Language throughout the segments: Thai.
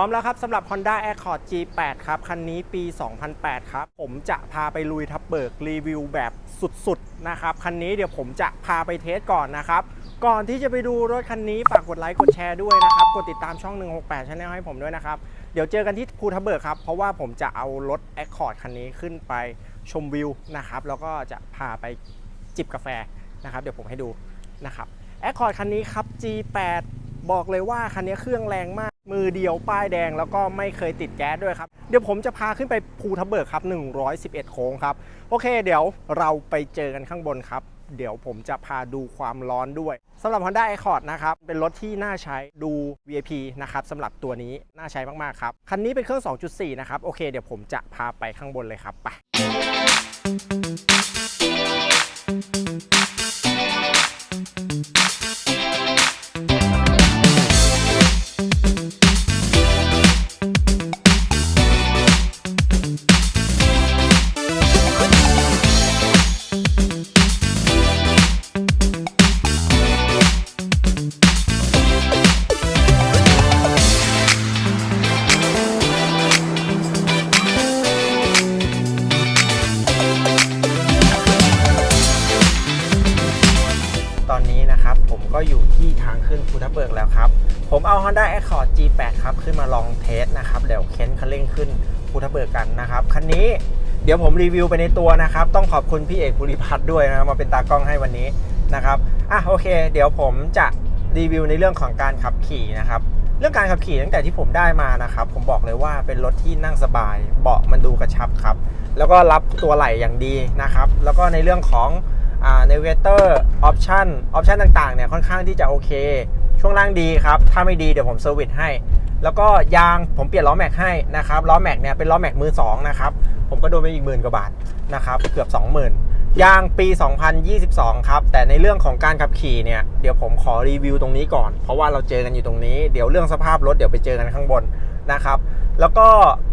ร้อมแล้วครับสำหรับ Honda Accord G8 ครับ คันนี้ปี 2008 ครับ ผมจะพาไปลุยทับเบิกรีวิวแบบสุดๆ นะครับ คันนี้เดี๋ยวผมจะพาไปเทสก่อนนะครับ ก่อนที่จะไปดูรถคันนี้ ฝากกดไลค์กดแชร์ด้วยนะครับ กดติดตามช่อง 168 Channel ให้ผมด้วยนะครับ เดี๋ยวเจอกันที่ภูทับเบิกครับ เพราะว่าผมจะเอารถ Accord คันนี้ขึ้นไปชมวิวนะครับ แล้วก็จะพาไปจิบกาแฟนะครับ เดี๋ยวผมให้ดูนะครับ Accord คันนี้ครับ G8 บอกเลยว่าคันนี้เครื่องแรงมาก มือเดียวป้ายแดงแล้วก็ไม่เคยติดแก๊สด้วยครับ เดี๋ยวผมจะพาขึ้นไปภูทับเบิกครับ 111 โค้งครับ โอเค เดี๋ยวเราไปเจอกันข้างบนครับเดี๋ยวผมจะพาดูความร้อนด้วยสำหรับ Honda Accord นะครับ เป็นรถที่น่าใช้ดู VIP นะครับสำหรับตัวนี้น่าใช้มาก ๆ ครับ คันนี้เป็นเครื่อง 2.4 นะครับ โอเค เดี๋ยวผมจะพาไปข้างบนเลยครับ ไป ขึ้นมาลองเทสนะครับเดี๋ยวเค้นคันเร่งขึ้นภูทับเบิกกันนะครับคันนี้เดี๋ยวผมรีวิวไปในตัวนะครับ ต้องขอบคุณพี่เอกภูริพัฒน์ด้วยนะครับมาเป็นตากล้องให้วันนี้นะครับอะโอเค เดี๋ยวผมจะรีวิวในเรื่องของการขับขี่นะครับเรื่องการขับขี่ตั้งแต่ที่ผมได้มานะครับ ผมบอกเลยว่าเป็นรถที่นั่งสบาย เบาะมันดูกระชับครับ แล้วก็รับตัวไหล่อย่างดีนะครับ แล้วก็ในเรื่องของอ่า navigator option option ต่างๆเนี่ยค่อนข้างที่จะโอเค ช่วงล่างดีครับ ถ้าไม่ดีเดี๋ยวผมเซอร์วิสให้ แล้วก็ยางผมเปลี่ยนล้อแม็กให้นะครับล้อแม็กเนี่ยเป็นล้อแม็กมือสองนะครับผมก็โดนไปอีกหมื่นกว่าบาทนะครับเกือบ 20,000 ยางปี 2022 ครับ แต่ในเรื่องของการขับขี่เนี่ยเดี๋ยวผมขอรีวิวตรงนี้ก่อน เพราะว่าเราเจอกันอยู่ตรงนี้เดี๋ยวเรื่องสภาพรถเดี๋ยวไปเจอกันข้างบนนะครับแล้วก็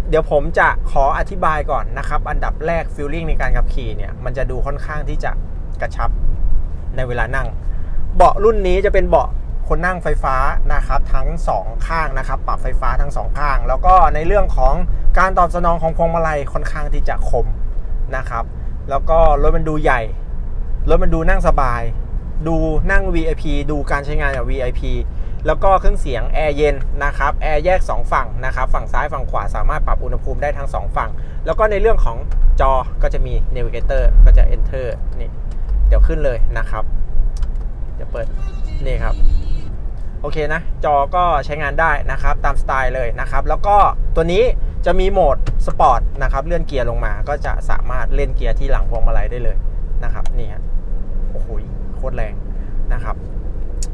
เดี๋ยวผมจะขออธิบายก่อนนะครับ อันดับแรกฟิลลิ่งในการขับขี่เนี่ยมันจะดูค่อนข้างที่จะกระชับในเวลานั่ง เบาะรุ่นนี้จะเป็นเบาะ คนนั่งไฟฟ้านะครับทั้งสองข้างนะครับปรับไฟฟ้าทั้งสองข้าง แล้วก็ในเรื่องของการตอบสนองของพวงมาลัยค่อนข้างที่จะคมนะครับ แล้วก็รถมันดูใหญ่รถมันดูนั่งสบาย ดูนั่ง VIP ดูการใช้งานแบบ VIP แล้วก็เครื่องเสียงแอร์เย็นนะครับแอร์แยก 2 ฝั่งนะครับฝั่งซ้ายฝั่งขวาสามารถปรับอุณหภูมิได้ทั้ง 2 ฝั่ง แล้วก็ในเรื่องของจอก็จะมี Navigator ก็จะ Enter นี่เดี๋ยวขึ้นเลยนะครับ เดี๋ยวเปิดนี่ครับ อเคนะ จอก็ใช้งานได้นะครับ ตามสไตล์เลยนะครับ แล้วก็ตัวนี้จะมีโหมดสปอร์ตนะครับ เลื่อนเกียร์ลงมา ก็จะสามารถเล่นเกียร์ที่หลังพวงมาลัยได้เลยนะครับ นี่ฮะ โอ้โห โคตรแรงนะครับ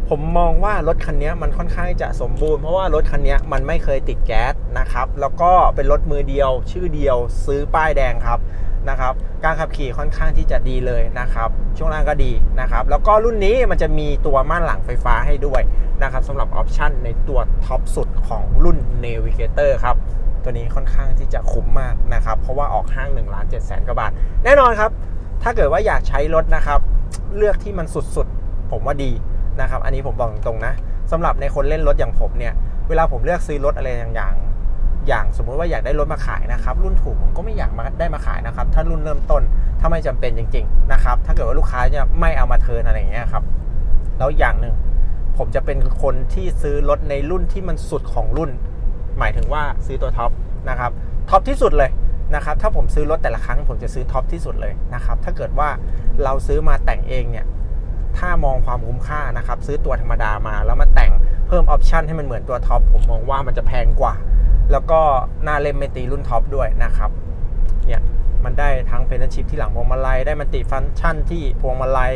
ผมมองว่ารถคันนี้มันค่อนข้างจะสมบูรณ์ เพราะว่ารถคันนี้มันไม่เคยติดแก๊สนะครับ แล้วก็เป็นรถมือเดียว ชื่อเดียว ซื้อป้ายแดงครับ นะครับ การขับขี่ค่อนข้างที่จะดีเลยนะครับ ช่วงล่างก็ดีนะครับ แล้วก็รุ่นนี้มันจะมีตัวม่านหลังไฟฟ้าให้ด้วยนะครับสำหรับออปชันในตัวท็อปสุดของรุ่น Navigator ครับ ตัวนี้ค่อนข้างที่จะคุ้มมากนะครับ เพราะว่าออกห้าง1ล้าน7แสนกว่าบาท แน่นอนครับ ถ้าเกิดว่าอยากใช้รถนะครับ เลือกที่มันสุดๆ ผมว่าดีนะครับ อันนี้ผมบอกตรงๆนะสำหรับในคนเล่นรถอย่างผมเนี่ย เวลาผมเลือกซื้อรถอะไรอย่างๆ อย่างสมมุติว่าอยากได้รถมาขายนะครับ รุ่นถูกผมก็ไม่อยากมาได้มาขายนะครับ ถ้ารุ่นเริ่มต้นถ้าไม่จำเป็นจริง ๆ นะครับ ถ้าเกิดว่าลูกค้าเนี่ยไม่เอามาเทินอะไรอย่างเงี้ยครับแล้วอย่างหนึ่งผมจะเป็นคนที่ซื้อรถในรุ่นที่มันสุดของรุ่น หมายถึงว่าซื้อตัวท็อปนะครับท็อปที่สุดเลยนะครับถ้าผมซื้อรถแต่ละครั้งผมจะซื้อท็อปที่สุดเลยนะครับถ้าเกิดว่าเราซื้อมาแต่งเองเนี่ยถ้ามองความคุ้มค่านะครับซื้อตัวธรรมดามาแล้วมาแต่งเพิ่มออปชันให้มันเหมือนตัวท็อปผมมองว่ามันจะแพงกว่า แล้วก็หน้าเล่มไม่ตีรุ่นท็อปด้วยนะครับ เนี่ยมันได้ทั้งเพนชิพที่หลังพวงมาลัย ได้มันติฟังก์ชันที่พวงมาลัย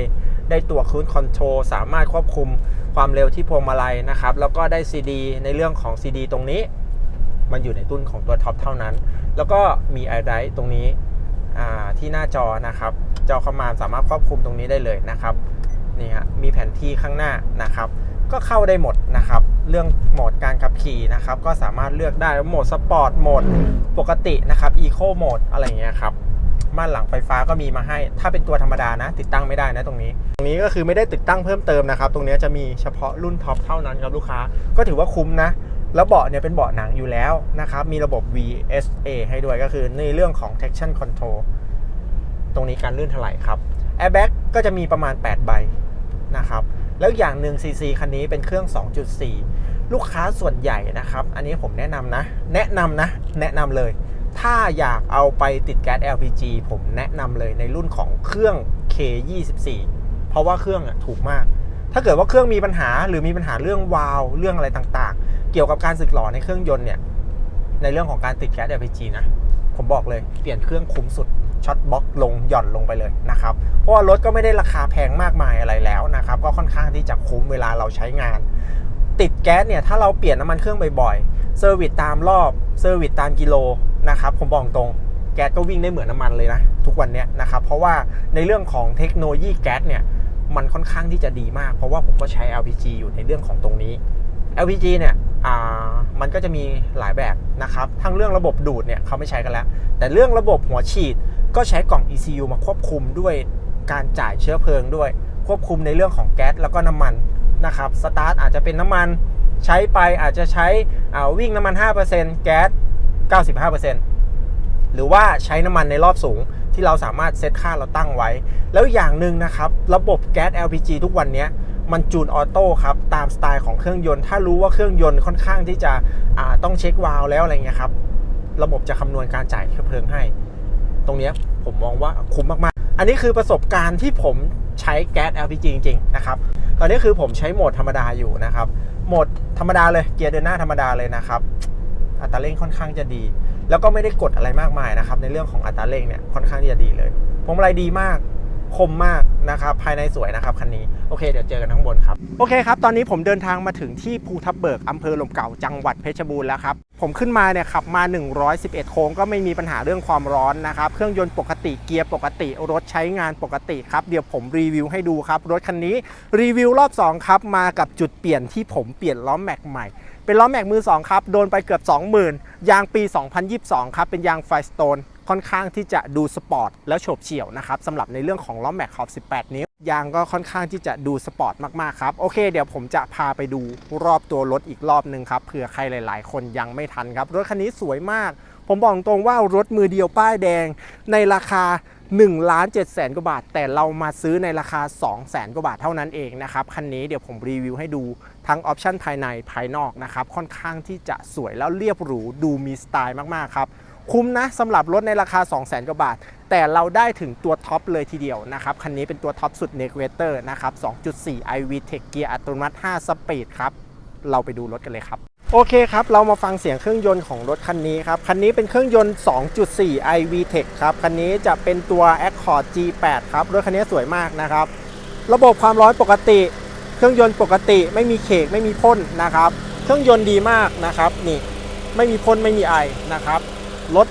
ได้ตัวค u ู e คอนโทรลสามารถควบคุมความเร็วที่พวงมาลัยนะครับ แล้วก็ได้ CD ในเรื่องของ CD ตรงนี้ มันอยู่ในตุ้นของตัวท็อปเท่านั้น แล้วก็มีไอไดตรงนี้ที่หน้าจอนะครับ จอคอมมานสามารถควบคุมตรงนี้ได้เลยนะครับ นี่ฮะ มีแผนที่ข้างหน้านะครับ ก็เข้าได้หมดนะครับ เรื่องโหมดการขับขี่นะครับ ก็สามารถเลือกได้โหมดสปอร์ตโหมดปกตินะครับอีโคโหมดอะไรเงี้ยครับม่านหลังไฟฟ้าก็มีมาให้ ถ้าเป็นตัวธรรมดานะ ติดตั้งไม่ได้นะตรงนี้ ตรงนี้ก็คือไม่ได้ติดตั้งเพิ่มเติมนะครับ ตรงนี้จะมีเฉพาะรุ่นท็อปเท่านั้นครับลูกค้า ก็ถือว่าคุ้มนะ แล้วเบาะเนี่ยเป็นเบาะหนังอยู่แล้วนะครับ มีระบบ VSA ให้ด้วยก็คือในเรื่องของ traction control ตรงนี้การลื่นถลายครับ airbag ก็จะมีประมาณ 8 ใบนะครับ แล้วอย่างหนึ่ง CC คันนี้เป็นเครื่อง 2.4 ลูกค้าส่วนใหญ่นะครับ อันนี้ผมแนะนำนะ แนะนำนะ แนะนำเลย ถ้าอยากเอาไปติดแก๊ส LPG ผมแนะนำเลยในรุ่นของเครื่อง K24 เพราะว่าเครื่องอะถูกมาก ถ้าเกิดว่าเครื่องมีปัญหาหรือมีปัญหาเรื่องวาล์วเรื่องอะไรต่างๆ เกี่ยวกับการสึกหรอในเครื่องยนต์เนี่ยในเรื่องของการติดแก๊ส LPG นะ ผมบอกเลยเปลี่ยนเครื่องคุ้มสุดช็อตบล็อกลงหย่อนลงไปเลยนะครับ เพราะว่ารถก็ไม่ได้ราคาแพงมากมายอะไรแล้วนะครับ ค่อนข้างที่จะคุ้มเวลาเราใช้งาน ติดแก๊สเนี่ยถ้าเราเปลี่ยนน้ำมันเครื่องบ่อยๆเซอร์วิสตามรอบเซอร์วิสตามกิโลนะครับผมบอกตรงแก๊สก็วิ่งได้เหมือนน้ำมันเลยนะทุกวันเนี้ยนะครับเพราะว่าในเรื่องของเทคโนโลยีแก๊สเนี่ยมันค่อนข้างที่จะดีมาก เพราะว่าผมก็ใช้ LPG อยู่ในเรื่องของตรงนี้ LPG เนี่ยมันก็จะมีหลายแบบนะครับทั้งเรื่องระบบดูดเนี่ยเขาไม่ใช้กันแล้ว แต่เรื่องระบบหัวฉีดก็ใช้กล่อง ECU มาควบคุมด้วยการจ่ายเชื้อเพลิงด้วย ควบคุมในเรื่องของแก๊สแล้วก็น้ำมันนะครับสตาร์ทอาจจะเป็นน้ำมันใช้ไปอาจจะใช้วิ่งน้ำมัน 5%แก๊ส 95%หรือว่าใช้น้ำมันในรอบสูงที่เราสามารถเซตค่าเราตั้งไว้ แล้วอย่างหนึ่งนะครับ ระบบแก๊ส LPG ทุกวันนี้มันจูนออโต้ครับ ตามสไตล์ของเครื่องยนต์ ถ้ารู้ว่าเครื่องยนต์ค่อนข้างที่จะต้องเช็ควาล์วแล้วอะไรเงี้ยครับ ระบบจะคำนวณการจ่ายเชื้อเพลิงให้ ตรงนี้ผมมองว่าคุ้มมากๆ อันนี้คือประสบการณ์ที่ผม ใช้แก๊ส LPG จริงๆนะครับตอนนี้คือผมใช้โหมดธรรมดาอยู่นะครับโหมดธรรมดาเลยเกียร์เดินหน้าธรรมดาเลยนะครับอัตราเร่งค่อนข้างจะดี แล้วก็ไม่ได้กดอะไรมากมายนะครับในเรื่องของอัตราเร่งเนี่ยค่อนข้างที่จะดีเลยพวงมาลัยดีมาก คมมากนะครับภายในสวยนะครับคันนี้โอเคเดี๋ยวเจอกันข้างบนครับโอเคครับ ตอนนี้ผมเดินทางมาถึงที่ภูทับเบิกอำเภอลมเก่าจังหวัดเพชรบูรณ์แล้วครับผมขึ้นมาเนี่ยขับมา 111 โค้งก็ไม่มีปัญหาเรื่องความร้อนนะครับเครื่องยนต์ปกติเกียร์ปกติ รถใช้งานปกติครับเดี๋ยวผมรีวิวให้ดูครับรถคันนี้รีวิวรอบ2ครับมากับจุดเปลี่ยนที่ผมเปลี่ยนล้อแม็กใหม่ เป็นล้อแม็กมือ 2 ครับ โดนไปเกือบ 20,000 ยางปี 2022 ครับ เป็นยางไฟสโตนค่อนข้างที่จะดูสปอร์ตแล้วโฉบเฉี่ยวนะครับสำหรับในเรื่องของล้อแม็กขอบ 18 นิ้ว ยางก็ค่อนข้างที่จะดูสปอร์ตมาก ๆ ครับ โอเค เดี๋ยวผมจะพาไปดูรอบตัวรถอีกรอบหนึ่งครับเผื่อใครหลาย ๆ คนยังไม่ทันครับ รถคันนี้สวยมาก ผมบอกตรงว่ารถมือเดียวป้ายแดง ในราคา1ล้าน7แสนกว่าบาท แต่เรามาซื้อในราคา2แสนกว่าบาทเท่านั้นเองนะครับ คันนี้เดี๋ยวผมรีวิวให้ดู ทั้งออปชันภายในภายนอกนะครับ ค่อนข้างที่จะสวยแล้วเรียบหรูดูมีสไตล์มากๆครับคุ้มนะสำหรับรถในราคา 2 0 0แสนกว่าบาท แต่เราได้ถึงตัวท็อปเลยทีเดียวนะครับ คันนี้เป็นตัวท็อปสุด n e g v a t o r นะครับ 2.4 iV Tech เกียร์อัตโนมัติ 5 สปีดครับ เราไปดูรถกันเลยครับ โอเคครับ เรามาฟังเสียงเครื่องยนต์ของรถคันนี้ครับ คันนี้เป็นเครื่องยนต์ 2.4 iV Tech ครับ คันนี้จะเป็นตัว Accord G8 ครับ รถคันนี้สวยมากนะครับ ระบบความร้อนปกติ เครื่องยนต์ปกติไม่มีเคกไม่มีพ่นนะครับ เครื่องยนต์ดีมากนะครับนี่ไม่มีพ่นไม่มีไอนะครับรถ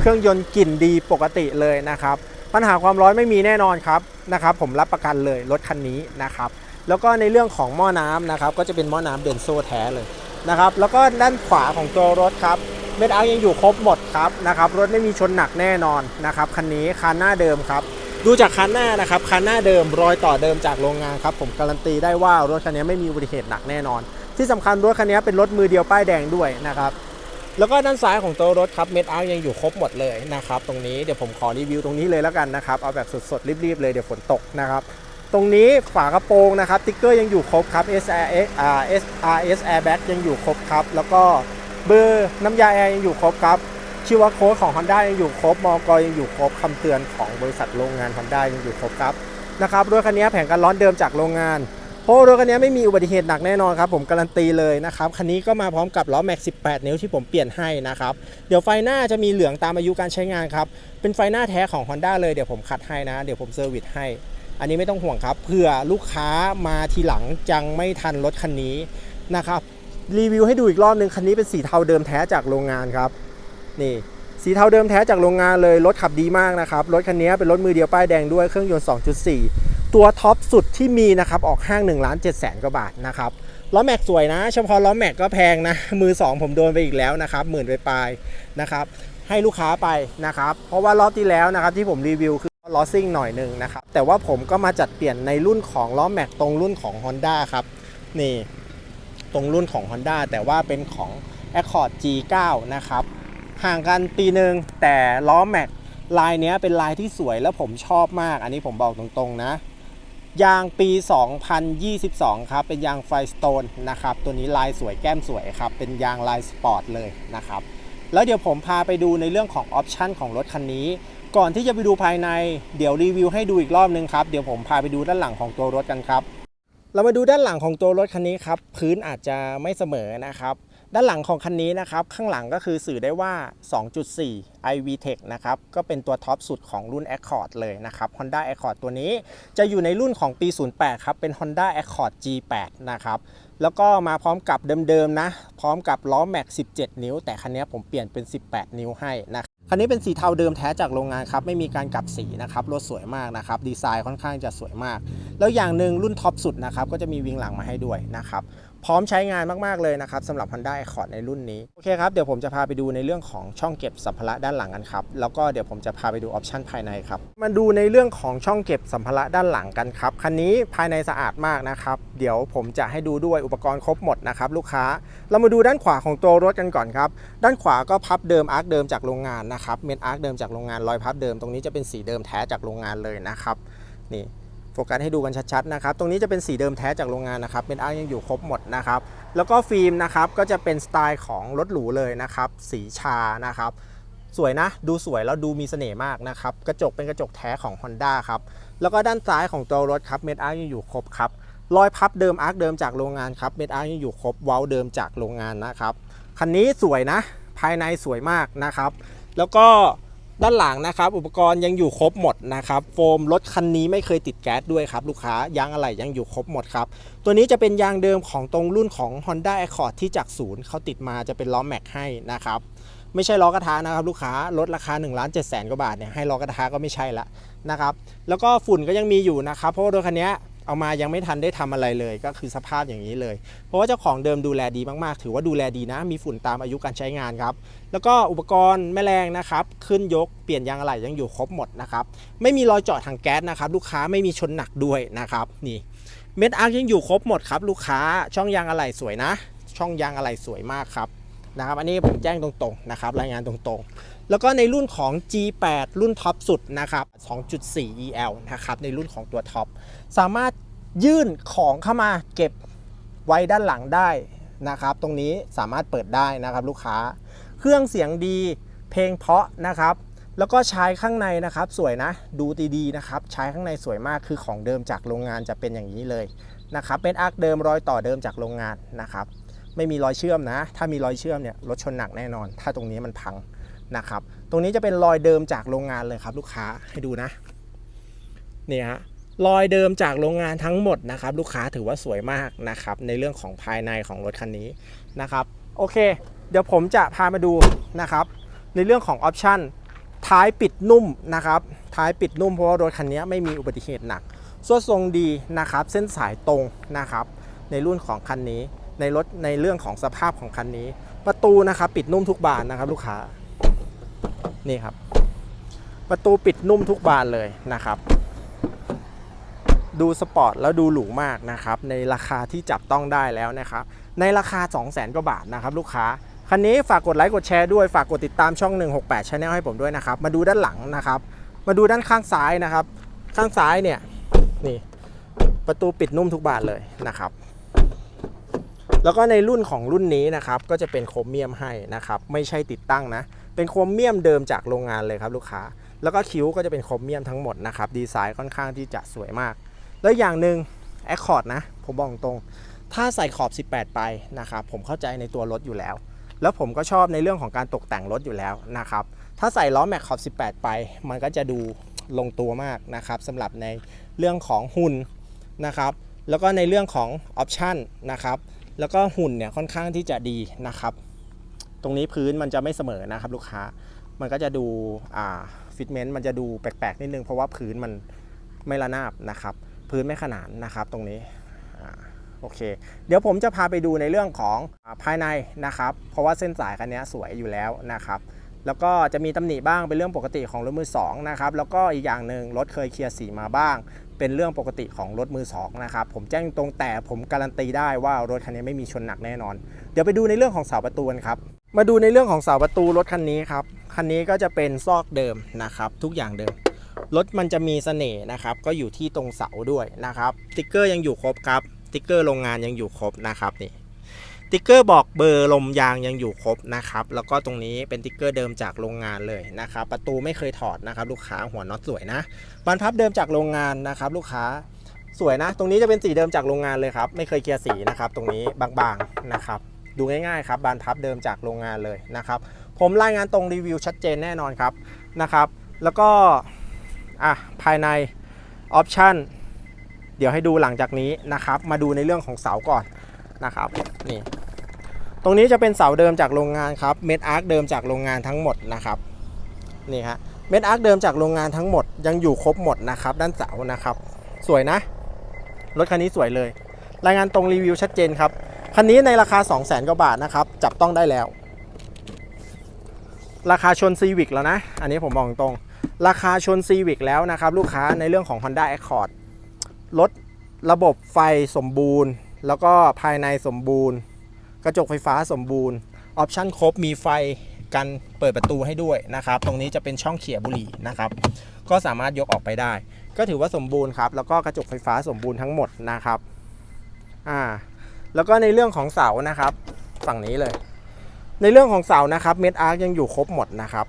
เครื่องยนต์กลิ่นดีปกติเลยนะครับ ปัญหาความร้อนไม่มีแน่นอนครับนะครับ ผมรับประกันเลยรถคันนี้นะครับ แล้วก็ในเรื่องของหม้อน้ำนะครับ ก็จะเป็นหม้อน้ำเดนโซแท้เลยนะครับ แล้วก็ด้านขวาของตัวรถครับเม็ดอาร์ยังอยู่ครบหมดครับนะครับรถไม่มีชนหนักแน่นอนนะครับคันนี้คันหน้าเดิมครับ ดูจากคันหน้านะครับคันหน้าเดิมรอยต่อเดิมจากโรงงานครับผมการันตีได้ว่ารถคันนี้ไม่มีอุบัติเหตุหนักแน่นอน ที่สำคัญรถคันนี้เป็นรถมือเดียวป้ายแดงด้วยนะครับแล้วก็ด้านซ้ายของตัวรถครับเม็ดอาร์ยังอยู่ครบหมดเลยนะครับตรงนี้เดี๋ยวผมขอรีวิวตรงนี้เลยแล้วกันนะครับเอาแบบสดๆรีบๆเลยเดี๋ยวฝนตกนะครับตรงนี้ฝากระโปรงนะครับติ๊กเกอร์ยังอยู่ครบครับ SRS SRS airbag ยังอยู่ครบครับแล้วก็เบอร์น้ำยาแอร์ยังอยู่ครบครับ ชื่อว่าโค้ดของ Honda ยังอยู่ครบมอกยังอยู่ครบคำเตือนของบริษัทโรงงาน Honda ยังอยู่ครบครับนะครับรถคันนี้แผงกันร้อนเดิมจากโรงงานเพราะรถคันนี้ไม่มีอุบัติเหตุหนักแน่นอนครับผมการันตีเลยนะครับคันนี้ก็มาพร้อมกับล้อแม็ก 18 นิ้วที่ผมเปลี่ยนให้นะครับเดี๋ยวไฟหน้าจะมีเหลืองตามอายุการใช้งานครับเป็นไฟหน้าแท้ของ Honda เลยเดี๋ยวผมขัดให้นะเดี๋ยวผมเซอร์วิสให้ อันนี้ไม่ต้องห่วงครับเผื่อลูกค้ามาทีหลังจังไม่ทันรถคันนี้นะครับรีวิวให้ดูอีกรอบนึงคันนี้เป็นสีเทาเดิมแท้จากโรงงานครับ นี่สีเทาเดิมแท้จากโรงงานเลยรถขับดีมากนะครับ รถคันนี้เป็นรถมือเดียวป้ายแดงด้วยเครื่องยนต์ 2.4 ตัวท็อปสุดที่มีนะครับออกห้าง1ล้าน7แสนกว่าบาทนะครับล้อแม็กสวยนะ เฉพาะล้อแม็กก็แพงนะ มือ 2 ผมโดนไปอีกแล้วนะครับหมื่นไปปลายนะครับให้ลูกค้าไปนะครับ เพราะว่ารอบที่แล้วนะครับที่ผมรีวิวคือล้อซิ่งหน่อยหนึ่งนะครับแต่ว่าผมก็มาจัดเปลี่ยนในรุ่นของล้อแม็กตรงรุ่นของ Honda ครับนี่ตรงรุ่นของ Honda แต่ว่าเป็นของ Accord G9 นะครับ ห่างกันปีหนึ่งแต่ล้อแม็กลายเนี้ยเป็นลายที่สวยแล้วผมชอบมาก อันนี้ผมบอกตรงๆนะ ยางปี 2022 ครับ เป็นยางไฟสโตนนะครับ ตัวนี้ลายสวยแก้มสวยครับ เป็นยางลายสปอร์ตเลยนะครับ แล้วเดี๋ยวผมพาไปดูในเรื่องของออปชันของรถคันนี้ ก่อนที่จะไปดูภายใน เดี๋ยวรีวิวให้ดูอีกรอบนึงครับ เดี๋ยวผมพาไปดูด้านหลังของตัวรถกันครับ เรามาดูด้านหลังของตัวรถคันนี้ครับ พื้นอาจจะไม่เสมอนะครับ ด้านหลังของคันนี้นะครับ ข้างหลังก็คือสื่อได้ว่า 2.4 iVTEC นะครับ ก็เป็นตัวท็อปสุดของรุ่น Accord เลยนะครับ Honda Accord ตัวนี้จะอยู่ในรุ่นของปี 08 ครับ เป็น Honda Accord G8 นะครับ แล้วก็มาพร้อมกับเดิมๆนะ พร้อมกับล้อแม็ก 17 นิ้ว แต่คันนี้ผมเปลี่ยนเป็น 18 นิ้วให้นะคันนี้เป็นสีเทาเดิมแท้จากโรงงานครับไม่มีการกลับสีนะครับรถสวยมากนะครับดีไซน์ค่อนข้างจะสวยมาก แล้วอย่างหนึ่งรุ่นท็อปสุดนะครับก็จะมีวิงหลังมาให้ด้วยนะครับ พร้อมใช้งานมาก ๆ เลยนะครับสำหรับ Honda Accord ในรุ่นนี้ โอเคครับ เดี๋ยวผมจะพาไปดูในเรื่องของช่องเก็บสัมภาระด้านหลังกันครับ แล้วก็เดี๋ยวผมจะพาไปดูออปชันภายในครับ มาดูในเรื่องของช่องเก็บสัมภาระด้านหลังกันครับ คันนี้ภายในสะอาดมากนะครับ เดี๋ยวผมจะให้ดูด้วยอุปกรณ์ครบหมดนะครับลูกค้า เรามาดูด้านขวาของตัวรถกันก่อนครับ ด้านขวาก็พับเดิมอาร์คเดิมจากโรงงานนะครับ เม็ดอาร์คเดิมจากโรงงานรอยพับเดิมตรงนี้จะเป็นสีเดิมแท้จากโรงงานเลยนะครับ นี่ โฟกัสให้ดูกันชัดๆนะครับ ตรงนี้จะเป็นสีเดิมแท้จากโรงงานนะครับ เป็นอาร์คยังอยู่ครบหมดนะครับ แล้วก็ฟิล์มนะครับ ก็จะเป็นสไตล์ของรถหรูเลยนะครับ สีชานะครับ สวยนะ ดูสวยแล้วดูมีเสน่ห์มากนะครับ กระจกเป็นกระจกแท้ของ Honda ครับ แล้วก็ด้านซ้ายของตัวรถครับเม็ดอาร์ยังอยู่ครบครับ รอยพับเดิมอาร์คเดิมจากโรงงานครับ เม็ดอาร์ยังอยู่ครบ เว้าเดิมจากโรงงานนะครับ คันนี้สวยนะ ภายในสวยมากนะครับ แล้วก็ ด้านหลังนะครับ อุปกรณ์ยังอยู่ครบหมดนะครับ โฟมรถคันนี้ไม่เคยติดแก๊สด้วยครับ ลูกค้ายางอะไหล่ยังอยู่ครบหมดครับ ตัวนี้จะเป็นยางเดิมของตรงรุ่นของ Honda Accord ที่จากศูนย์เขาติดมาจะเป็นล้อแม็กให้นะครับไม่ใช่ล้อกระทะนะครับลูกค้าลดราคา1นึ่งล้านเจ็ดแสนกว่าบาทเนี่ยให้ล้อกระทะก็ไม่ใช่ละนะครับแล้วก็ฝุ่นก็ยังมีอยู่นะครับเพราะว่ารถคันนี้ เอามายังไม่ทันได้ทำอะไรเลย ก็คือสภาพอย่างนี้เลย เพราะว่าเจ้าของเดิมดูแลดีมากๆ ถือว่าดูแลดีนะ มีฝุ่นตามอายุการใช้งานครับ แล้วก็อุปกรณ์แม่แรงนะครับ ขึ้นยกเปลี่ยนยางอะไหล่ยังอยู่ครบหมดนะครับ ไม่มีรอยเจาะถังแก๊สนะครับ ลูกค้าไม่มีชนหนักด้วยนะครับ นี่ เม็ดอาร์คยังอยู่ครบหมดครับ ลูกค้าช่องยางอะไหล่สวยนะ ช่องยางอะไหล่สวยมากครับนะครับ อันนี้ผมแจ้งตรงๆนะครับ รายงานตรงๆ แล้วก็ในรุ่นของ G8 รุ่นท็อปสุดนะครับ 2.4 EL นะครับ ในรุ่นของตัวท็อป สามารถยื่นของเข้ามาเก็บไว้ด้านหลังได้นะครับ ตรงนี้สามารถเปิดได้นะครับลูกค้า เครื่องเสียงดีเพลงเพาะนะครับ แล้วก็ใช้ข้างในนะครับ สวยนะ ดูดีๆนะครับ ใช้ข้างในสวยมาก คือของเดิมจากโรงงานจะเป็นอย่างนี้เลยนะครับ เป็นอาร์คเดิมรอยต่อเดิมจากโรงงานนะครับ ไม่มีรอยเชื่อมนะ ถ้ามีรอยเชื่อมเนี่ยรถชนหนักแน่นอน ถ้าตรงนี้มันพัง นะครับ ตรงนี้จะเป็นรอยเดิมจากโรงงานเลยครับ ลูกค้าให้ดูนะเนี่ยฮะรอยเดิมจากโรงงานทั้งหมดนะครับ ลูกค้าถือว่าสวยมากนะครับ ในเรื่องของภายในของรถคันนี้นะครับ โอเค เดี๋ยวผมจะพามาดูนะครับ ในเรื่องของออปชันท้ายปิดนุ่มนะครับ ท้ายปิดนุ่มเพราะว่ารถคันนี้ไม่มีอุบัติเหตุหนักส่วนทรงดีนะครับ เส้นสายตรงนะครับ ในรุ่นของคันนี้ ในรถในเรื่องของสภาพของคันนี้ ประตูนะครับ ปิดนุ่มทุกบานนะครับ ลูกค้า นี่ครับ ประตูปิดนุ่มทุกบานเลยนะครับ ดูสปอร์ตแล้วดูหรูมากนะครับ ในราคาที่จับต้องได้แล้วนะครับ ในราคา 2 0 0 0 0 0กว่าบาทนะครับ ลูกค้าคันนี้ฝากกดไลค์กดแชร์ด้วยฝากกดติดตามช่อง 168 Channel ให้ผมด้วยนะครับ มาดูด้านหลังนะครับ มาดูด้านข้างซ้ายนะครับ ข้างซ้ายเนี่ยนี่ประตูปิดนุ่มทุกบานเลยนะครับ แล้วก็ในรุ่นของรุ่นนี้นะครับ ก็จะเป็นโครเมียมให้นะครับ ไม่ใช่ติดตั้งนะ เป็นโครเมียมเดิมจากโรงงานเลยครับลูกค้า แล้วก็คิ้วก็จะเป็นโครเมียมทั้งหมดนะครับ ดีไซน์ค่อนข้างที่จะสวยมาก แล้วอย่างหนึ่ง Accord นะ ผมบอกตรง ถ้าใส่ขอบ 18 ไปนะครับ ผมเข้าใจในตัวรถอยู่แล้ว แล้วผมก็ชอบในเรื่องของการตกแต่งรถอยู่แล้วนะครับ ถ้าใส่ล้อแม็กขอบ 18 ไป มันก็จะดูลงตัวมากนะครับสำหรับในเรื่องของหุ่นนะครับ แล้วก็ในเรื่องของออปชันนะครับ แล้วก็หุ่นเนี่ยค่อนข้างที่จะดีนะครับ ตรงนี้พื้นมันจะไม่เสมอนะครับลูกค้า มันก็จะดูฟิตเมนต์มันจะดูแปลกๆนิดนึง เพราะว่าพื้นมันไม่ระนาบนะครับ พื้นไม่ขนานนะครับตรงนี้โอเค เดี๋ยวผมจะพาไปดูในเรื่องของอภายในนะครับ เพราะว่าเส้นสายคันนี้สวยอยู่แล้วนะครับแล้วก็จะมีตำหนิบ้างเป็นเรื่องปกติของรถมือสองนะครับแล้วก็อีกอย่างหนึ่งรถเคยเคลียร์สีมาบ้าง เป็นเรื่องปกติของรถมือสองนะครับผมแจ้งตรงแต่ผมการันตีได้ว่ารถคันนี้ไม่มีชนหนักแน่นอน เดี๋ยวไปดูในเรื่องของเสาประตูกันครับ มาดูในเรื่องของเสาประตูรถคันนี้ครับ คันนี้ก็จะเป็นซอกเดิมนะครับ ทุกอย่างเดิม รถมันจะมีเสน่ห์นะครับ ก็อยู่ที่ตรงเสาด้วยนะครับติ๊กเกอร์ยังอยู่ครบครับติ๊กเกอร์โรงงานยังอยู่ครบนะครับนี่ติ๊กเกอร์บอกเบอร์ลมยางยังอยู่ครบนะครับ แล้วก็ตรงนี้เป็นติ๊กเกอร์เดิมจากโรงงานเลยนะครับ ประตูไม่เคยถอดนะครับ ลูกค้าหัวน็อตสวยนะบานพับเดิมจากโรงงานนะครับ ลูกค้าสวยนะ ตรงนี้จะเป็นสีเดิมจากโรงงานเลยครับ ไม่เคยเคลียร์สีนะครับ ตรงนี้บางๆนะครับ ดูง่ายๆครับบานพับเดิมจากโรงงานเลยนะครับ ผมรายงานตรงรีวิวชัดเจนแน่นอนครับนะครับ แล้วก็อะภายในออปชันเดี๋ยวให้ดูหลังจากนี้นะครับ มาดูในเรื่องของเสาก่อนนะครับนี่ตรงนี้จะเป็นเสาเดิมจากโรงงานครับเม็ดอาร์คเดิมจากโรงงานทั้งหมดนะครับนี่ฮะเม็ดอาร์คเดิมจากโรงงานทั้งหมดยังอยู่ครบหมดนะครับ ด้านเสานะครับ สวยนะ รถคันนี้สวยเลย รายงานตรงรีวิวชัดเจนครับ คันนี้ในราคา 2 0 0แสนกว่าบาทนะครับ จับต้องได้แล้ว ราคาชนซีวิกแล้วนะ อันนี้ผมบอกตรง ราคาชนซีวิกแล้วนะครับ ลูกค้าในเรื่องของ Honda Accord รถระบบไฟสมบูรณ์ แล้วก็ภายในสมบูรณ์ กระจกไฟฟ้าสมบูรณ์ออปชั่นครบมีไฟกันเปิดประตูให้ด้วยนะครับ ตรงนี้จะเป็นช่องเขี่ยบุหรี่นะครับ ก็สามารถยกออกไปได้ ก็ถือว่าสมบูรณ์ครับ แล้วก็กระจกไฟฟ้าสมบูรณ์ทั้งหมดนะครับ อ่า แล้วก็ในเรื่องของเสานะครับฝั่งนี้เลย ในเรื่องของเสานะครับเม็ดอาร์คยังอยู่ครบหมดนะครับ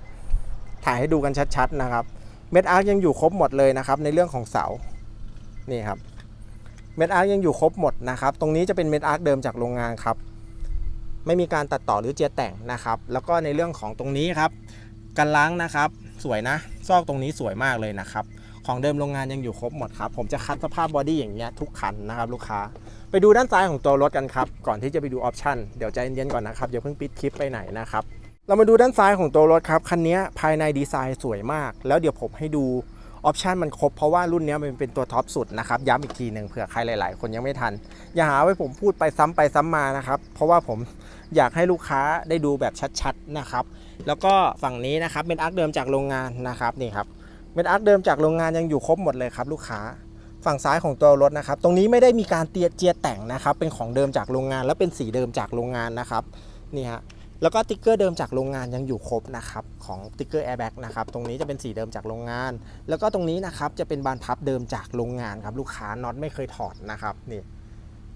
ถ่ายให้ดูกันชัดๆนะครับเม็ดอาร์คยังอยู่ครบหมดเลยนะครับ ในเรื่องของเสานี่ครับเม็ดอาร์คยังอยู่ครบหมดนะครับ ตรงนี้จะเป็นเม็ดอาร์คเดิมจากโรงงานครับ ไม่มีการตัดต่อหรือเจียแต่งนะครับ แล้วก็ในเรื่องของตรงนี้ครับกันล้างนะครับ สวยนะซอกตรงนี้สวยมากเลยนะครับ ของเดิมโรงงานยังอยู่ครบหมดครับ ผมจะคัดสภาพบอดี้อย่างเงี้ยทุกคันนะครับ ลูกค้า ไปดูด้านซ้ายของตัวรถกันครับ ก่อนที่จะไปดูออปชันเดี๋ยวใจเย็นๆก่อนนะครับอย่าเพิ่งปิดคลิปไปไหนนะครับ เรามาดูด้านซ้ายของตัวรถครับ คันนี้ภายในดีไซน์สวยมาก แล้วเดี๋ยวผมให้ดูออปชันมันครบเพราะว่ารุ่นนี้มันเป็นตัวท็อปสุดนะครับ ย้ำอีกทีหนึ่งเผื่อใครหลาย ๆ คนยังไม่ทัน อย่าหาไว้ผมพูดไปซ้ำไปซ้ำมานะครับ เพราะว่าผมอยากให้ลูกค้าได้ดูแบบชัด ๆ นะครับ แล้วก็ฝั่งนี้นะครับเป็นอาร์คเดิมจากโรงงานนะครับนี่ครับเป็นอาร์คเดิมจากโรงงานยังอยู่ครบหมดเลยครับลูกค้า ฝั่งซ้ายของตัวรถนะครับ ตรงนี้ไม่ได้มีการเตียเจียแต่งนะครับ เป็นของเดิมจากโรงงาน และเป็นสีเดิมจากโรงงานนะครับนี่ฮะแล้วก็ติ๊กเกอร์เดิมจากโรงงานยังอยู่ครบนะครับของติ๊กเกอร์แอร์แบ็กนะครับตรงนี้จะเป็นสีเดิมจากโรงงาน แล้วก็ตรงนี้นะครับจะเป็นบานพับเดิมจากโรงงานครับลูกค้าน็อตไม่เคยถอดนะครับนี่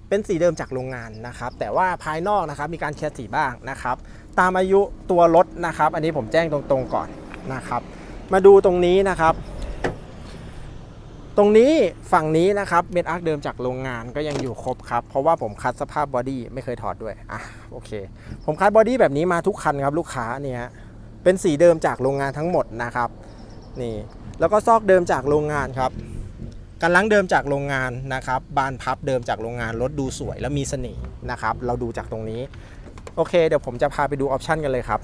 เป็นสีเดิมจากโรงงานนะครับ แต่ว่าภายนอกนะครับมีการเคลียร์สีบ้างนะครับ ตามอายุตัวรถนะครับ อันนี้ผมแจ้งตรงๆก่อนนะครับ มาดูตรงนี้นะครับ ตรงนี้ฝั่งนี้นะครับเม็ดอาร์คเดิมจากโรงงานก็ยังอยู่ครบครับ เพราะว่าผมคัดสภาพบอดี้ไม่เคยถอดด้วยอะโอเค ผมคัดบอดี้แบบนี้มาทุกคันครับลูกค้าเนี่ยเป็นสีเดิมจากโรงงานทั้งหมดนะครับนี่แล้วก็ซอกเดิมจากโรงงานครับกันล้างเดิมจากโรงงานนะครับ บานพับเดิมจากโรงงานรถดูสวยและมีเสน่ห์นะครับ เราดูจากตรงนี้ โอเค เดี๋ยวผมจะพาไปดูออปชันกันเลยครับ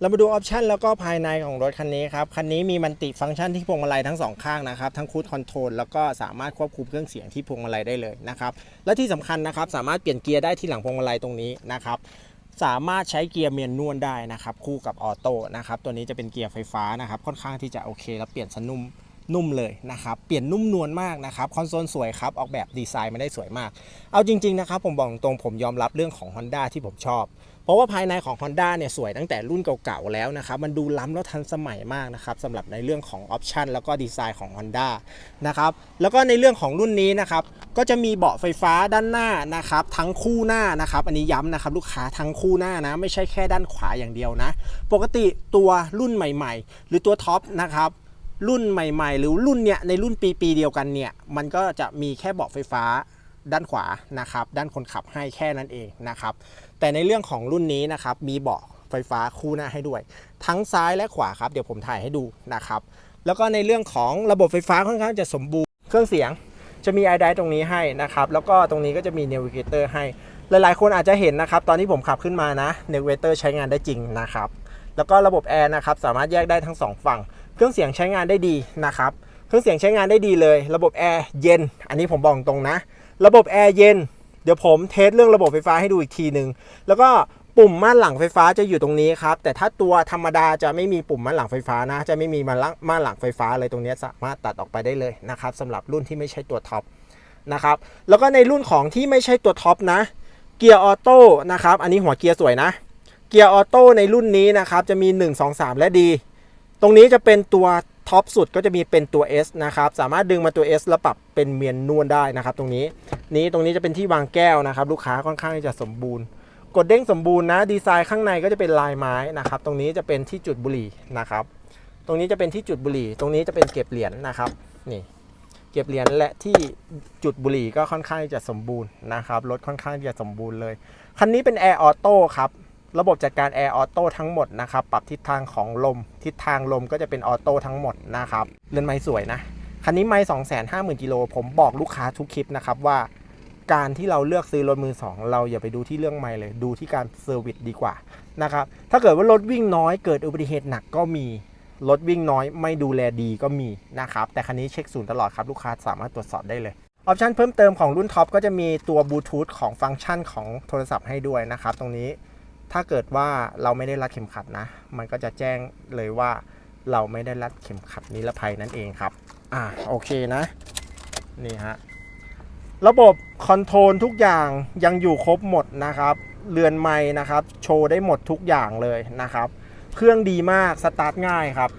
เรามาดูออปชันแล้วก็ภายในของรถคันนี้ครับ คันนี้มีมันติฟังก์ชันที่พวงมาลัยทั้งสองข้างนะครับ ทั้งคูดคอนโทรลแล้วก็สามารถควบคุมเครื่องเสียงที่พวงมาลัยได้เลยนะครับ และที่สำคัญนะครับ สามารถเปลี่ยนเกียร์ได้ที่หลังพวงมาลัยตรงนี้นะครับ สามารถใช้เกียร์เมียนนวลได้นะครับ คู่กับออโต้นะครับ ตัวนี้จะเป็นเกียร์ไฟฟ้านะครับ ค่อนข้างที่จะโอเค แล้วเปลี่ยนสนุ่มนุ่มเลยนะครับ เปลี่ยนนุ่มนวลมากนะครับ คอนโซลสวยครับ ออกแบบดีไซน์มาได้สวยมาก เอาจริง ๆ นะครับ ผมบอกตรงผมยอมรับเรื่องของ Honda ที่ผมชอบ เพราะว่าภายในของ Honda เนี่ยสวยตั้งแต่รุ่นเก่าๆแล้วนะครับมันดูล้ำแล้วทันสมัยมากนะครับสำหรับในเรื่องของออปชันแล้วก็ดีไซน์ของ Honda นะครับแล้วก็ในเรื่องของรุ่นนี้นะครับก็จะมีเบาะไฟฟ้าด้านหน้านะครับทั้งคู่หน้านะครับอันนี้ย้ำนะครับลูกค้าทั้งคู่หน้านะไม่ใช่แค่ด้านขวาอย่างเดียวนะ ปกติตัวรุ่นใหม่ๆ หรือตัวท็อปนะครับรุ่นใหม่ๆ หรือรุ่นเนี้ยในรุ่นปีปีๆเดียวกันเนี่ยมันก็จะมีแค่เบาะไฟฟ้าด้านขวานะครับด้านคนขับให้แค่นั้นเองนะครับ แต่ในเรื่องของรุ่นนี้นะครับมีเบาะไฟฟ้าคู่หน้าให้ด้วย ทั้งซ้ายและขวาครับเดี๋ยวผมถ่ายให้ดูนะครับแล้วก็ในเรื่องของระบบไฟฟ้าค่อนข้างจะสมบูรณ์เครื่องเสียงจะมีไอไดตรงนี้ให้นะครับแล้วก็ตรงนี้ก็จะมีเนวิเกเตอร์ให้ หลายๆ คนอาจจะเห็นนะครับ ตอนที่ผมขับขึ้นมานะเนวิเกเตอร์ใช้งานได้จริงนะครับ แล้วก็ระบบแอร์นะครับสามารถแยกได้ทั้งสองฝั่ง เครื่องเสียงใช้งานได้ดีนะครับ เครื่องเสียงใช้งานได้ดีเลย ระบบแอร์เย็น อันนี้ผมบอกตรงนะ ระบบแอร์เย็น เดี๋ยวผมเทสเรื่องระบบไฟฟ้าให้ดูอีกทีหนึ่งแล้วก็ปุ่มม่านหลังไฟฟ้าจะอยู่ตรงนี้ครับ แต่ถ้าตัวธรรมดาจะไม่มีปุ่มม่านหลังไฟฟ้านะ จะไม่มีม่านหลังม่านหลังไฟฟ้าเลยตรงนี้สามารถตัดออกไปได้เลยนะครับสำหรับรุ่นที่ไม่ใช่ตัวท็อปนะครับแล้วก็ในรุ่นของที่ไม่ใช่ตัวท็อปนะเกียร์ออโต้นะครับอันนี้หัวเกียร์สวยนะ เกียร์ออโต้ในรุ่นนี้นะครับจะมี 1 2 3 และดี ตรงนี้จะเป็นตัว ท็อปสุดก็จะมีเป็นตัว S นะครับ สามารถดึงมาตัว S แล้วปรับเป็นเมียนนวลได้นะครับ ตรงนี้ นี้ตรงนี้จะเป็นที่วางแก้วนะครับ ลูกค้าค่อนข้างจะสมบูรณ์ กดเด้งสมบูรณ์นะ ดีไซน์ข้างในก็จะเป็นลายไม้นะครับ ตรงนี้จะเป็นที่จุดบุหรี่นะครับ ตรงนี้จะเป็นที่จุดบุหรี่ ตรงนี้จะเป็นเก็บเหรียญนะครับ นี่ เก็บเหรียญและที่จุดบุหรี่ก็ค่อนข้างจะสมบูรณ์นะครับ รถค่อนข้างจะสมบูรณ์เลย คันนี้เป็นแอร์ออโต้ครับ ระบบจัดการแอร์ออโต้ทั้งหมดนะครับ ปรับทิศทางของลม ทิศทางลมก็จะเป็นออโต้ทั้งหมดนะครับ เรือนไม้สวยนะ คันนี้ไม่สองแสนห้าหมื่นกิโลผมบอกลูกค้าทุกคลิปนะครับว่าการที่เราเลือกซื้อรถมือสองเราอย่าไปดูที่เรื่องไม่เลยดูที่การเซอร์วิสดีกว่านะครับ ถ้าเกิดว่ารถวิ่งน้อยเกิดอุบัติเหตุหนักก็มี รถวิ่งน้อยไม่ดูแลดีก็มีนะครับ แต่คันนี้เช็คศูนย์ตลอดครับ ลูกค้าสามารถตรวจสอบได้เลย ออปชันเพิ่มเติมของรุ่นท็อปก็จะมีตัวบลูทูธของฟังก์ชันของโทรศัพท์ให้ด้วยนะครับ ตรงนี้ ถ้าเกิดว่าเราไม่ได้รัดเข็มขัดนะ มันก็จะแจ้งเลยว่าเราไม่ได้รัดเข็มขัดนิรภัยนั่นเองครับ อ่าโอเคนะ นี่ฮะ ระบบคอนโทรลทุกอย่างยังอยู่ครบหมดนะครับ เรือนไม้นะครับ โชว์ได้หมดทุกอย่างเลยนะครับ เครื่องดีมาก สตาร์ทง่ายครับ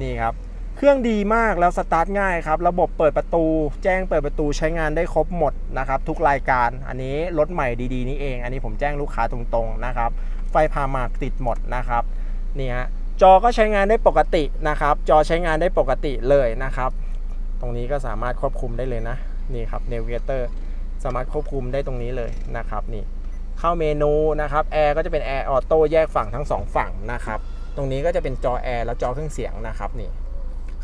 นี่ครับ เครื่องดีมากแล้วสตาร์ทง่ายครับ ระบบเปิดประตู แจ้งเปิดประตูใช้งานได้ครบหมดนะครับ ทุกรายการ อันนี้รถใหม่ดีๆ นี่เอง อันนี้ผมแจ้งลูกค้าตรงๆนะครับ ไฟพามากติดหมดนะครับ นี่ฮะ จอก็ใช้งานได้ปกตินะครับ จอใช้งานได้ปกติเลยนะครับ ตรงนี้ก็สามารถควบคุมได้เลยนะ นี่ครับ Navigator สามารถควบคุมได้ตรงนี้เลยนะครับ นี่ เข้าเมนูนะครับ แอร์ก็จะเป็นแอร์ออโต้แยกฝั่งทั้งสองฝั่งนะครับ ตรงนี้ก็จะเป็นจอแอร์แล้วจอเครื่องเสียงนะครับ นี่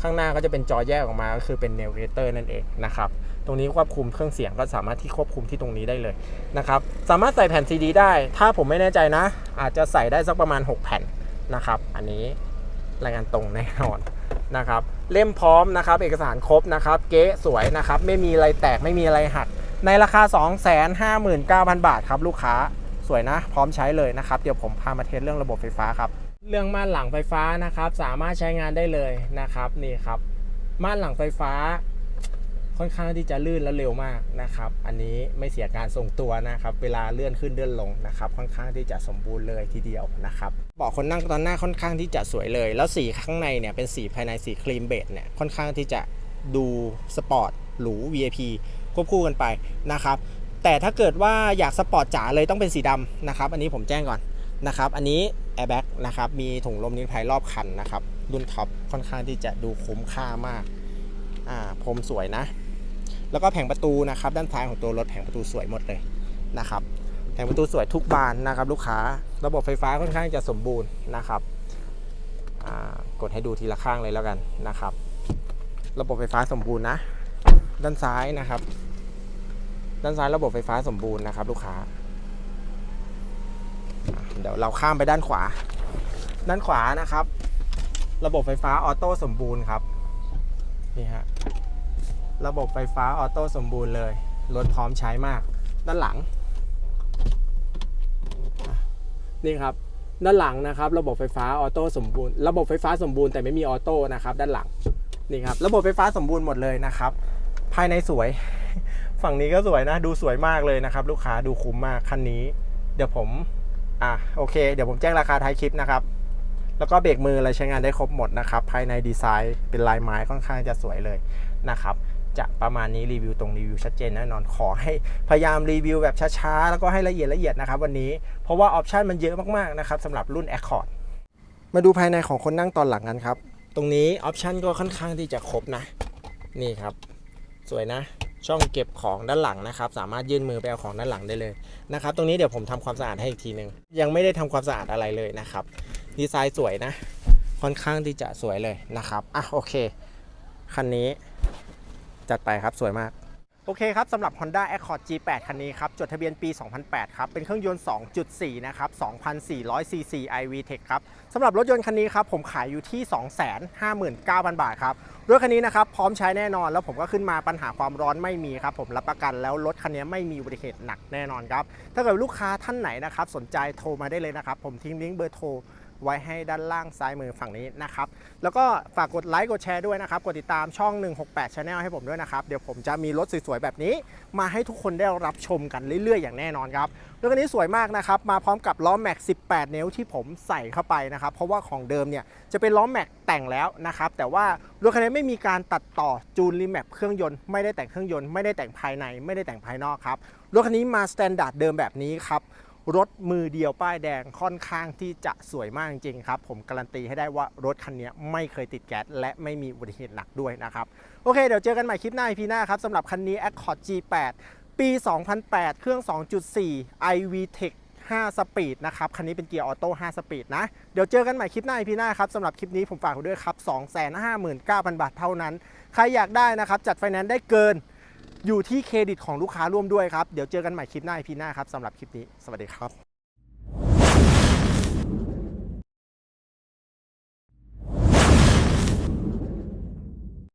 ข้างหน้าก็จะเป็นจอแยกออกมาก็คือเป็น Navigator นั่นเองนะครับตรงนี้ควบคุมเครื่องเสียงก็สามารถที่ควบคุมที่ตรงนี้ได้เลยนะครับสามารถใส่แผ่นซีดีได้ ถ้าผมไม่แน่ใจนะ อาจจะใส่ได้สักประมาณ 6 แผ่นนะครับ อันนี้รายงานตรงแน่นอนนะครับเล่มพร้อมนะครับ เอกสารครบนะครับ เก๊สวยนะครับ ไม่มีอะไรแตกไม่มีอะไรหัก ในราคา 259,000 บาทครับลูกค้าสวยนะ พร้อมใช้เลยนะครับ เดี๋ยวผมพามาเทสเรื่องระบบไฟฟ้าครับ เรื่องม่านหลังไฟฟ้านะครับ สามารถใช้งานได้เลยนะครับนี่ครับ ม่านหลังไฟฟ้า ค่อนข้างที่จะลื่นและเร็วมากนะครับ อันนี้ไม่เสียการทรงตัวนะครับ เวลาเลื่อนขึ้นเลื่อนลงนะครับ ค่อนข้างที่จะสมบูรณ์เลยทีเดียวนะครับเบาะคนนั่งตอนหน้าค่อนข้างที่จะสวยเลย แล้วสีข้างในเนี่ยเป็นสีภายในสีครีมเบจเนี่ยค่อนข้างที่จะดูสปอร์ตหรู VIP ควบคู่กันไปนะครับแต่ถ้าเกิดว่าอยากสปอร์ตจ๋าเลยต้องเป็นสีดำนะครับ อันนี้ผมแจ้งก่อน นะครับ อันนี้ airbag นะครับ มีถุงลมนิรภัยรอบคันนะครับ รุ่นท็อปค่อนข้างที่จะดูคุ้มค่ามาก อ่าพรมสวยนะ แล้วก็แผงประตูนะครับ ด้านซ้ายของตัวรถแผงประตูสวยหมดเลยนะครับ แผงประตูสวยทุกบานนะครับ ลูกค้า ระบบไฟฟ้าค่อนข้างจะสมบูรณ์นะครับ กดให้ดูทีละข้างเลยแล้วกันนะครับ ระบบไฟฟ้าสมบูรณ์นะ ด้านซ้ายนะครับ ด้านซ้ายระบบไฟฟ้าสมบูรณ์นะครับ ลูกค้า เดี๋ยวเราข้ามไปด้านขวา ด้านขวานะครับ ระบบไฟฟ้าออโต้สมบูรณ์ครับนี่ฮะระบบไฟฟ้าออโต้สมบูรณ์เลย รถพร้อมใช้มาก ด้านหลัง นี่ครับ ด้านหลังนะครับ ระบบไฟฟ้าออโต้สมบูรณ์ ระบบไฟฟ้าสมบูรณ์แต่ไม่มีออโต้นะครับ ด้านหลัง นี่ครับ ระบบไฟฟ้าสมบูรณ์หมดเลยนะครับ ภายในสวย ฝั่งนี้ก็สวยนะ ดูสวยมากเลยนะครับ ลูกค้าดูคุ้มมากคันนี้ เดี๋ยวผม อะโอเค เดี๋ยวผมแจ้งราคาท้ายคลิปนะครับ แล้วก็เบรกมืออะไรใช้งานได้ครบหมดนะครับ ภายในดีไซน์เป็นลายไม้ค่อนข้างจะสวยเลยนะครับจะประมาณนี้รีวิวตรงรีวิวชัดเจนแน่นอนขอให้พยายามรีวิวแบบช้าๆ แล้วก็ให้ละเอียดละเอียดนะครับ วันนี้เพราะว่าออปชันมันเยอะมากๆนะครับสำหรับรุ่น Accord มาดูภายในของคนนั่งตอนหลังกันครับ ตรงนี้ออปชันก็ค่อนข้างที่จะครบนะ นี่ครับ สวยนะ ช่องเก็บของด้านหลังนะครับ สามารถยื่นมือไปเอาของด้านหลังได้เลยนะครับ ตรงนี้เดี๋ยวผมทำความสะอาดให้อีกทีหนึ่งยังไม่ได้ทำความสะอาดอะไรเลยนะครับ ดีไซน์สวยนะ ค่อนข้างที่จะสวยเลยนะครับ อะโอเค คันนี้จัดไปครับสวยมาก โอเคครับสำหรับ Honda Accord G8 คันนี้ครับ จดทะเบียนปี 2008 ครับ เป็นเครื่องยนต์ 2.4 นะครับ 2,400 cc iVTEC ครับสำหรับรถยนต์คันนี้ครับ ผมขายอยู่ที่ 259,000 บาทครับ รถคันนี้นะครับ พร้อมใช้แน่นอน แล้วผมก็ขึ้นมาปัญหาความร้อนไม่มีครับ ผมรับประกันแล้วรถคันนี้ไม่มีอุบัติเหตุหนักแน่นอนครับ ถ้าเกิดลูกค้าท่านไหนนะครับสนใจโทรมาได้เลยนะครับ ผมทิ้งลิงก์เบอร์โทร ไว้ให้ด้านล่างซ้ายมือฝั่งนี้นะครับ แล้วก็ฝากกดไลค์กดแชร์ด้วยนะครับ กดติดตามช่อง 168 Channel ให้ผมด้วยนะครับ เดี๋ยวผมจะมีรถสวยๆ แบบนี้ มาให้ทุกคนได้รับชมกันเรื่อยๆ อย่างแน่นอนครับรถคันนี้สวยมากนะครับ มาพร้อมกับล้อแม็ก 18 นิ้วที่ผมใส่เข้าไปนะครับ เพราะว่าของเดิมเนี่ยจะเป็นล้อแม็กแต่งแล้วนะครับ แต่ว่ารถคันนี้ไม่มีการตัดต่อจูนรีแมปเครื่องยนต์ ไม่ได้แต่งเครื่องยนต์ ไม่ได้แต่งภายใน ไม่ได้แต่งภายนอกครับ รถคันนี้มาสแตนดาร์ดเดิมแบบนี้ครับ รถมือเดียวป้ายแดงค่อนข้างที่จะสวยมากจริงครับ ผมการันตีให้ได้ว่ารถคันนี้ไม่เคยติดแก๊สและไม่มีอุบัติเหตุหนักด้วยนะครับ โอเค เดี๋ยวเจอกันใหม่คลิปหน้าพีหน้าครับสำหรับคันนี้ Accord G8 ปี 2008 เครื่อง 2.4 iVTEC 5 สปีดนะครับ คันนี้เป็นเกียร์ออโต้ 5 สปีดนะ เดี๋ยวเจอกันใหม่คลิปหน้าอีพีหน้าครับสำหรับคลิปนี้ผมฝากไว้ด้วยครับ 259,000 บาทเท่านั้น ใครอยากได้นะครับ จัดไฟแนนซ์ได้เกิน อยู่ที่เครดิตของลูกค้าร่วมด้วยครับ เดี๋ยวเจอกันใหม่คลิปหน้าอีพีหน้าครับสำหรับคลิปนี้ สวัสดีครับ